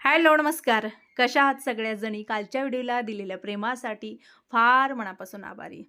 Hello नमस्कार. कशा आहात सगळ्याजणी? कालच्या व्हिडिओला दिलेल्या प्रेमासाठी फार मनापासून आभारी.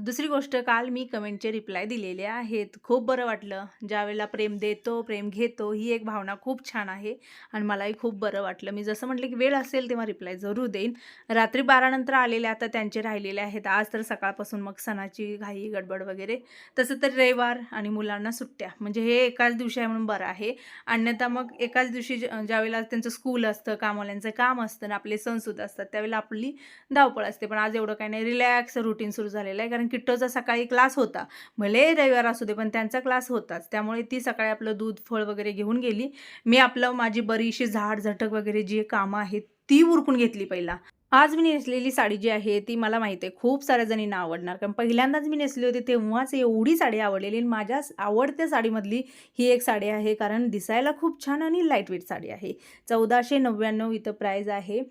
दुसरी गोष्ट काल मी कमेंटचे रिप्लाय दिलेले आहेत. खूप बरं वाटलं. ज्यावेळेला प्रेम देतो प्रेम घेतो ही एक भावना खूप छान आहे आणि मलाही खूप बरं वाटलं. मी जसं म्हटलं की वेळ असेल तेव्हा रिप्लाय जरूर देईन. रात्री बारानंतर आलेले आता त्यांचे राहिलेले आहेत. आज तर सकाळपासून मग सणाची घाई गडबड वगैरे. तसं तर रविवार आणि मुलांना सुट्ट्या. म्हणजे हे एकाच दिवशी आहे म्हणून बरं आहे. अन्यथा मग एकाच दिवशी ज- ज्यावेळेला त्यांचं स्कूल असतं कामवाल्यांचं काम असतं आणि आपले सणसुद्धा असतात त्यावेळेला आपली धावपळ असते. पण आज एवढं काही नाही. रिलॅक्स रुटीन सुरू झालं झालेला आहे. कारण किट्टोचा सकाळी क्लास होता भले रविवार असू दे पण त्यांचा क्लास होताच. त्यामुळे ती सकाळी आपलं दूध फळ वगैरे घेऊन गेली. मी आपलं माझी बरीचशी झाड झटक वगैरे जी कामं आहेत ती उरकून घेतली पहिला. आज मी नेसलेली साडी जी आहे ती मला माहिती आहे खूप साऱ्या जणींना आवडणार. कारण पहिल्यांदाच मी नेसली होती तेव्हाच एवढी साडी आवडलेली आणि माझ्या आवडत्या साडीमधली ही एक साडी आहे. कारण दिसायला खूप छान आणि लाइट वेट साडी आहे. चौदाशे नव्याण्णव इथं प्राईज आहे.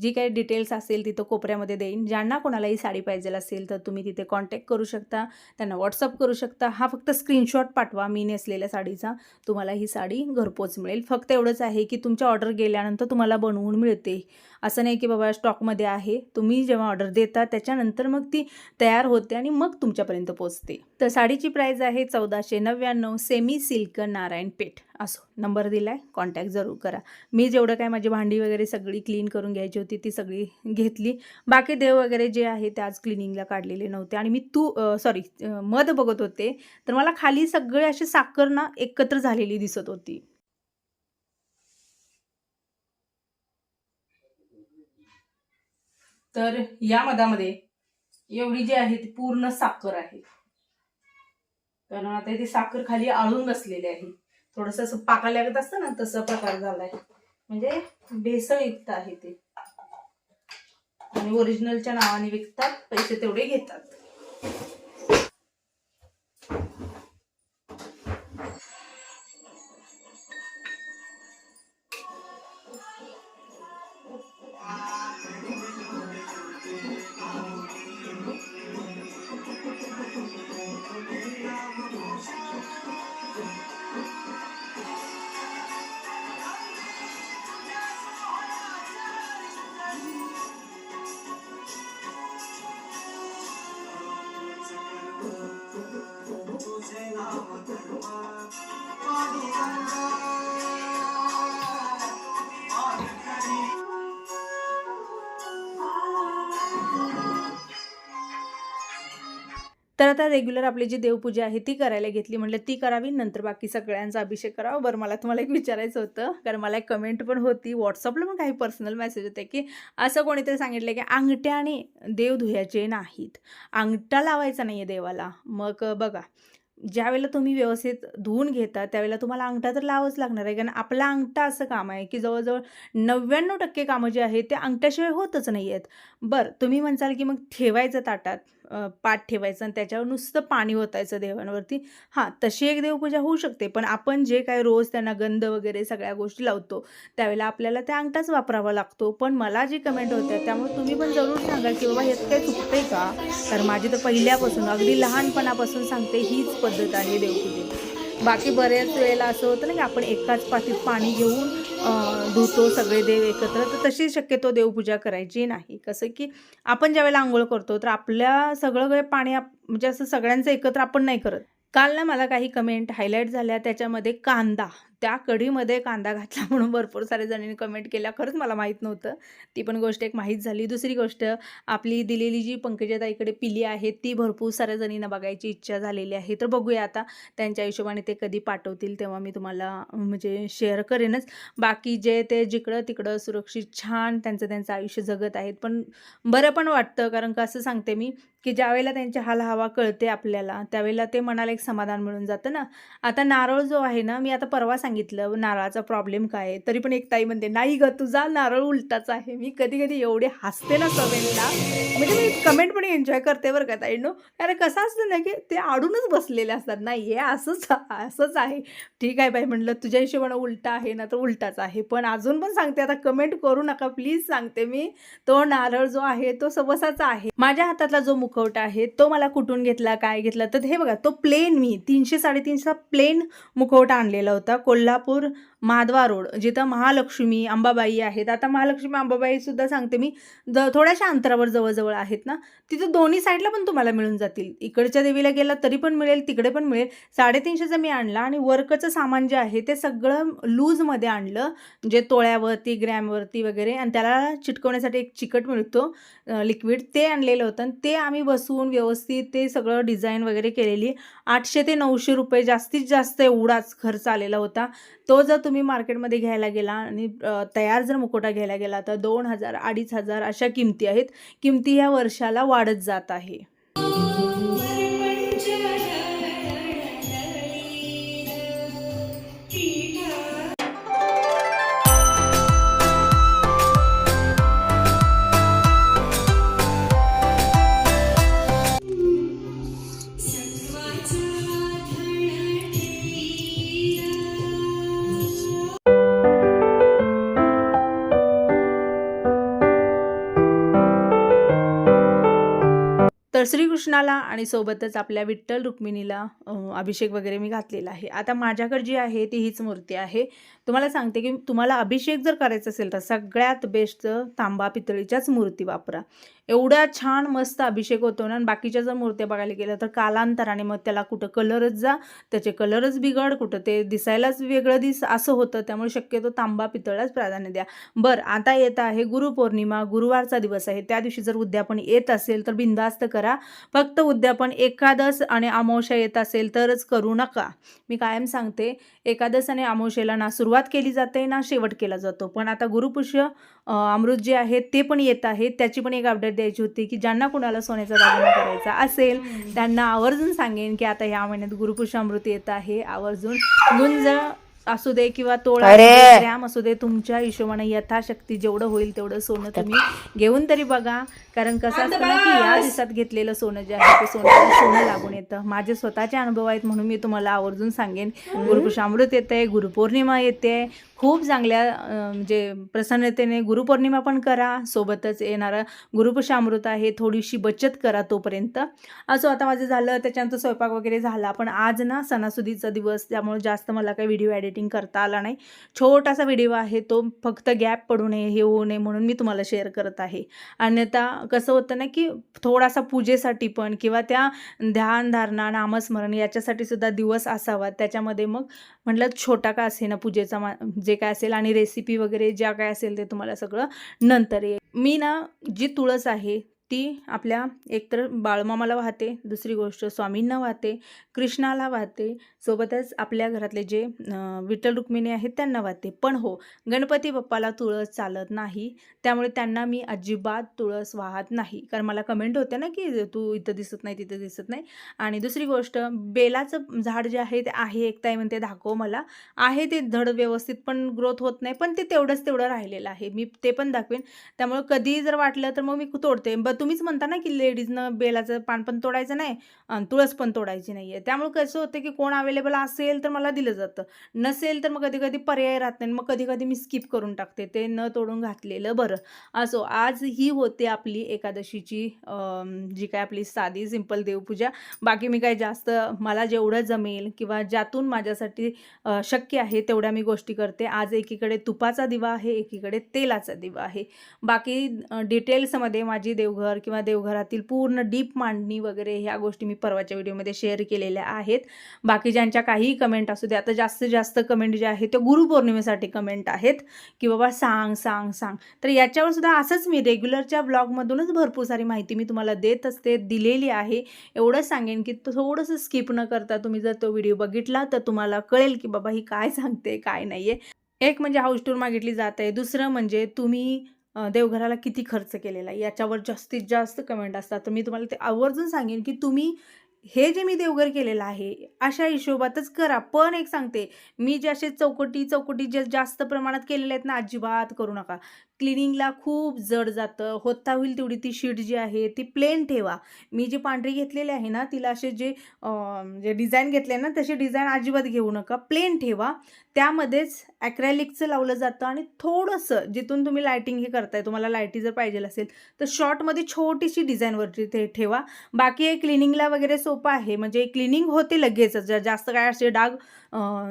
जी काही डिटेल्स असेल तिथं कोपऱ्यामध्ये देईन. ज्यांना कोणालाही साडी पाहिजे असेल तर तुम्ही तिथे कॉन्टॅक्ट करू शकता. त्यांना व्हॉट्सअप करू शकता. हा फक्त स्क्रीनशॉट पाठवा मी नेसलेल्या साडीचा. तुम्हाला ही साडी घरपोच मिळेल. फक्त एवढंच आहे की तुमच्या ऑर्डर गेल्यानंतर तुम्हाला बनवून मिळते. असं नाही की बाबा स्टॉकमध्ये आहे. तुम्ही जेव्हा ऑर्डर देता त्याच्यानंतर मग ती तयार होते आणि मग तुमच्यापर्यंत पोचते. तर साडीची प्राईज आहे चौदाशे नव्याण्णव सेमी सिल्क नारायण पेठ. असो नंबर दिला आहे कॉन्टॅक्ट जरूर करा. मी जेवढं काय माझी भांडी वगैरे सगळी क्लीन करून घ्यायची होती ती सगळी घेतली. बाकी देव वगैरे जे आहे ते आज क्लिनिंगला काढलेले नव्हते. आणि मी तू सॉरी मध बघत होते तर मला खाली सगळे असे साखर ना एकत्र झालेली दिसत होती. तर या मधामध्ये एवढी जी आहे ती पूर्ण साखर आहे. कारण आता ती साखर खाली आळून बसलेली आहे. थोडस असं पाका लागत असतं ना तसं प्रकार झालाय. म्हणजे भेसळयुक्त आहे ते. आणि ओरिजिनलच्या नावाने विकतात पैसे तेवढे घेतात. तर आता रेग्युलर आपली जी देवपूजा आहे ती करायला घेतली. म्हटलं ती करावी नंतर बाकी सगळ्यांचा अभिषेक करावा. बरं मला तुम्हाला एक विचारायचं होतं. कारण मला एक कमेंट पण होती. व्हॉट्सअपला पण काही पर्सनल मेसेज होते की असं कोणीतरी सांगितलं की अंगठ्याने देव धुयाचे नाहीत. अंगठा लावायचा नाही आहे देवाला. मग बघा. ज्यावेळेला तुम्ही व्यवस्थित धुवून घेता त्यावेळेला तुम्हाला अंगठा तर लावाच लागणार आहे. कारण आपला अंगठा असं काम आहे की जवळजवळ नव्याण्णव टक्के कामं जी आहेत ते अंगठ्याशिवाय होतच नाही आहेत. बरं तुम्ही म्हणसाल की मग ठेवायचं ताटात. पाठ ठेवायचं आणि त्याच्यावर नुसतं पाणी ओतायचं देवांवरती. हां तशी एक देवपूजा होऊ शकते पण आपण जे काय रोज त्यांना गंध वगैरे सगळ्या गोष्टी लावतो त्यावेळेला आपल्याला त्या अंगठाच वापरावा लागतो. पण मला जी कमेंट होत्या त्यामुळे तुम्ही पण जरूर सांगा की बाबा ह्यात काही चुकते का? तर माझी तर पहिल्यापासून अगदी लहानपणापासून सांगते हीच पद्धत आहे देवपूजेची. बाकी बऱ्याच वेळेला असं होतं ना की आपण एकाच पाठीत पाणी घेऊन धुतो सगळे देव एकत्र. तर तशी शक्यतो देवपूजा करायची नाही. कसं की आपण ज्यावेळेला आंघोळ करतो तर आपल्या सगळं काही पाणी आप- म्हणजे असं सगळ्यांचं एकत्र आपण नाही करत. काल ना मला काही कमेंट हायलाईट झाल्या. त्याच्यामध्ये कांदा. त्या कढीमध्ये कांदा घातला म्हणून भरपूर सारे जणांनी कमेंट केल्या. खरंच मला माहीत नव्हतं. ती पण गोष्ट एक माहीत झाली. दुसरी गोष्ट आपली दिलेली जी पंकजाताईकडे पिली आहे ती भरपूर साऱ्या जणींना बघायची इच्छा झालेली आहे. तर बघूया आता त्यांच्या हिशोबाने ते कधी पाठवतील तेव्हा मी तुम्हाला म्हणजे शेअर करेनच. बाकी जे ते जिकडं तिकडं सुरक्षित छान त्यांचं त्यांचं आयुष्य जगत आहेत. पण बरं पण वाटतं कारण कसं सांगते मी की ज्यावेळेला त्यांची हाल हवा कळते आपल्याला त्यावेळेला ते मनाला एक समाधान मिळून जातं ना. आता नारळ जो आहे ना मी आता परवा सांगितलं नारळाचा प्रॉब्लेम काय? आहे तरी पण एक ताई म्हणते नाही ग तुझा नारळ उलटाच आहे. मी कधी कधी एवढे हसते ना कमेंटला म्हणजे मी कमेंट पण एन्जॉय करते बरं का ताई नो कारण कसं असतं ना की ते आडूनच बसलेले असतात नाही हे असंच असंच आहे. ठीक आहे बाई म्हणलं तुझ्या हिशोबानं उलटा आहे ना तर उलटाच आहे. पण अजून पण सांगते आता कमेंट करू नका प्लीज सांगते मी. तो नारळ जो आहे तो सबसाचा आहे. माझ्या हातातला जो मुखवटा आहे तो मला कुठून घेतला काय घेतला? तर हे बघा तो प्लेन मी तीनशे साडेतीनशेचा प्लेन मुखवटा आणलेला होता. कोल्हापूर माधवा रोड जिथं महालक्ष्मी अंबाबाई आहेत. आता महालक्ष्मी अंबाबाई सुद्धा सांगते मी द थोड्याशा अंतरावर जवळजवळ आहेत ना. तिथं दोन्ही साईडला पण तुम्हाला मिळून जातील. इकडच्या देवीला गेला तरी पण मिळेल तिकडे पण मिळेल. साडेतीनशेचा मी आणला आणि वर्कचं सामान जे आहे ते सगळं लूजमध्ये आणलं. जे तोळ्यावरती ग्रॅमवरती वगैरे आणि त्याला चिटकवण्यासाठी एक चिकट मिळतो लिक्विड ते आणलेलं होतं. आणि ते आम्ही बसवून व्यवस्थित ते सगळं डिझाईन वगैरे केलेली. आठशे ते नऊशे रुपये जास्तीत जास्त एवढाच खर्च आलेला होता. तो जर तुम्ही मार्केटमध्ये घ्यायला गेला आणि तयार जर मुकोटा घ्यायला गेला तर दोन हजार अडीच हजार अशा किमती आहेत. किमती ह्या वर्षाला वाढत जात आहे. श्रीकृष्णाला आणि सोबतच आपल्या विठ्ठल रुक्मिणीला अभिषेक वगैरे मी घातलेला आहे. आता माझ्याकडे जी आहे ती हीच मूर्ती आहे. तुम्हाला सांगते की तुम्हाला अभिषेक जर करायचा असेल तर सगळ्यात बेस्ट तांबा पितळीच्याच मूर्ती वापरा. एवढ्या छान मस्त अभिषेक होतो ना. आणि बाकीच्या जर मूर्त्या बघायला गेल्या तर कालांतराने मग त्याला कुठं कलरच जा त्याचे कलरच बिघड कुठं ते दिसायलाच वेगळं दिस असं होतं. त्यामुळे शक्यतो तांबा पितळाच प्राधान्य द्या. बरं आता येत आहे गुरुपौर्णिमा गुरुवारचा दिवस आहे. त्या दिवशी जर उद्यापन येत असेल तर बिंदास्त करा. फक्त उद्यापन एकादश आणि अमावस्या येत असेल तरच करू नका. मी कायम सांगते एकादश आणि अमावस्येला ना सुरुवात केली जाते ना शेवट केला जातो. पण आता गुरुपुष्य अमृत जे आहे ते पण येत आहे. त्याची पण एक अपडेट द्यायची होती की ज्यांना कुणाला सोन्याचा दागिना करायचा असेल त्यांना आवर्जून सांगेन की आता ह्या महिन्यात गुरुपुष्य अमृत येत आहे. आवर्जून गुंज असू दे किंवा तोळा असू दे, अरे! ग्रॅम असू दे तुमच्या हिशोबाने यथाशक्ती जेवढं होईल तेवढं सोनं तुम्ही घेऊन तरी बघा. कारण कसं असतं ना की या दिवसात घेतलेलं सोनं जे आहे ते सोनं सोनं लागून येतं. माझे स्वतःचे अनुभव आहेत म्हणून मी तुम्हाला आवर्जून सांगेन. गुरुपुषामृत येते गुरुपौर्णिमा येते खूप चांगल्या म्हणजे प्रसन्नतेने गुरुपौर्णिमा पण करा सोबतच येणारं गुरुपशामृत आहे थोडीशी बचत करा तोपर्यंत. असं आता माझं झालं त्याच्यानंतर स्वयंपाक वगैरे झाला पण आज ना सणासुदीचा दिवस त्यामुळे जास्त मला काही व्हिडिओ एडिटिंग करता आला नाही. छोटासा व्हिडिओ आहे तो फक्त गॅप पडू नये हे होऊ नये म्हणून मी तुम्हाला शेअर करत आहे. अन्यथा कसं होतं ना की थोडासा पूजेसाठी पण किंवा त्या ध्यानधारणा नामस्मरण याच्यासाठी सुद्धा दिवस असावा. त्याच्यामध्ये मग म्हटलं छोटा का असे ना पूजेचा मा जे काय असेल आणि रेसिपी वगैरे ज्या काय असेल ते तुम्हाला सगळं नंतर येईल. मी ना जी तुळस आहे ती आपल्या एकतर बाळमामाला वाहते दुसरी गोष्ट स्वामींना वाहते कृष्णाला वाहते सोबतच आपल्या घरातले जे विठ्ठल रुक्मिणी आहेत त्यांना वाहते पण हो गणपती बाप्पाला तुळस चालत नाही. त्यामुळे त्यांना मी अजिबात तुळस वाहत नाही. कारण मला कमेंट होते ना की तू इथं दिसत नाही तिथं दिसत नाही. आणि दुसरी गोष्ट बेलाचं झाड जे आहे ते आहे एकताय म्हणते दाखव मला. आहे ते धड व्यवस्थित पण ग्रोथ होत नाही. पण ते तेवढंच तेवढं राहिलेलं आहे. मी ते पण दाखवेन. त्यामुळे कधी जर वाटलं तर मग मी तोडते. ब तुम्हीच म्हणता ना की लेडीजनं बेलाचं पान पण तोडायचं नाही आणि तुळस पण तोडायची नाही आहे त्यामुळे कसं होतं की कोण अवेलेबल असेल तर मला दिलं जातं. नसेल तर मग कधी कधी पर्याय राहत नाही. मग कधी कधी मी स्किप करून टाकते. ते न तोडून घातलेलं बरं. असो आज ही होते आपली एकादशीची जी काय आपली साधी सिंपल देवपूजा. बाकी मी काय जास्त मला जेवढं जमेल किंवा ज्यातून माझ्यासाठी शक्य आहे तेवढ्या मी गोष्टी करते. आज एकीकडे तुपाचा दिवा आहे एकीकडे तेलाचा दिवा आहे. बाकी डिटेल्समध्ये माझी देवघर किंवा देवघरातील पूर्ण डीप मांडणी वगैरे ह्या गोष्टी मी परवाच्या व्हिडिओमध्ये शेअर केलेल्या आहेत. बाकी ज्यांच्या काहीही कमेंट असू दे आता जास्तीत जास्त कमेंट जे आहे ते गुरुपौर्णिमेसाठी कमेंट आहेत. की बाबा सांग सांग सांग. तर याच्यावर सुद्धा असंच मी रेग्युलरच्या ब्लॉगमधूनच भरपूर सारी माहिती मी तुम्हाला देत असते दिलेली आहे. एवढंच सांगेन की थोडंसं स्किप न करता तुम्ही जर तो व्हिडिओ बघितला तर तुम्हाला कळेल की बाबा ही काय सांगते काय नाही आहे एक म्हणजे हाऊस टूर मागितली जात आहे दुसरं म्हणजे तुम्ही देवघराला किती खर्च केलेला आहे याच्यावर जास्तीत जास्त कमेंट असतात. तर मी तुम्हाला ते आवर्जून सांगेन की तुम्ही हे जे मी देवघर केलेलं आहे अशा हिशोबातच करा. पण एक सांगते मी जे असे चौकटी चौकटी जे जास्त प्रमाणात केलेले आहेत ना अजिबात करू नका. क्लिनिंगला खूप जड जातं होता होईल तेवढी ती शीट जी आहे ती प्लेन ठेवा. मी जी पांढरी घेतलेली आहे ना तिला असे जे जे डिझाईन घेतले ना तशी डिझाईन अजिबात घेऊ नका. प्लेन ठेवा. त्यामध्येच ॲक्रॅलिकचं लावलं जातं आणि थोडंसं जिथून तुम्ही लायटिंग हे करताय तुम्हाला लायटी जर पाहिजे असेल तर शॉर्टमध्ये छोटीशी डिझाईनवरती ते ठेवा. बाकी हे क्लिनिंगला वगैरे सोपं आहे. म्हणजे क्लिनिंग होते लगेच जास्त काय असे डाग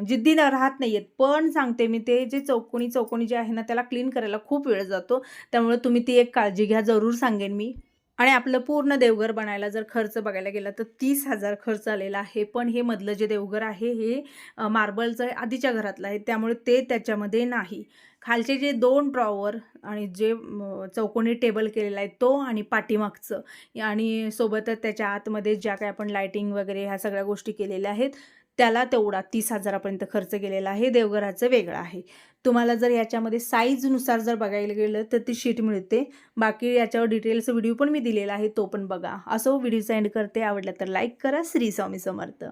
जिद्दीला राहत नाही आहेत पण सांगते मी ते जे चौकोनी चौकोनी जे आहे ना त्याला क्लीन करायला खूप वेळ जातो. त्यामुळे तुम्ही ती एक काळजी घ्या जरूर सांगेन मी. आणि आपलं पूर्ण देवघर बनायला जर खर्च बघायला गेला तर तीस हजार खर्च आलेला आहे. पण हे मधलं जे देवघर आहे हे मार्बलचं आहे आधीच्या घरातलं आहे. त्यामुळे ते त्याच्यामध्ये नाही. खालचे जे दोन ड्रॉवर आणि जे चौकोनी टेबल केलेला आहे तो आणि पाठीमागचं. आणि सोबतच त्याच्या आतमध्ये ज्या काही आपण लायटिंग वगैरे ह्या सगळ्या गोष्टी केलेल्या आहेत त्याला तेवढा तीस हजारापर्यंत खर्च केलेला आहे देवघराचं वेगळं आहे. तुम्हाला जर याच्यामध्ये साईजनुसार जर बघायला गेलं तर ती शीट मिळते. बाकी याच्यावर डिटेल्स व्हिडिओ पण मी दिलेला आहे तो पण बघा. असो व्हिडिओचा एंड करते आवडला तर लाईक करा. श्री स्वामी समर्थ.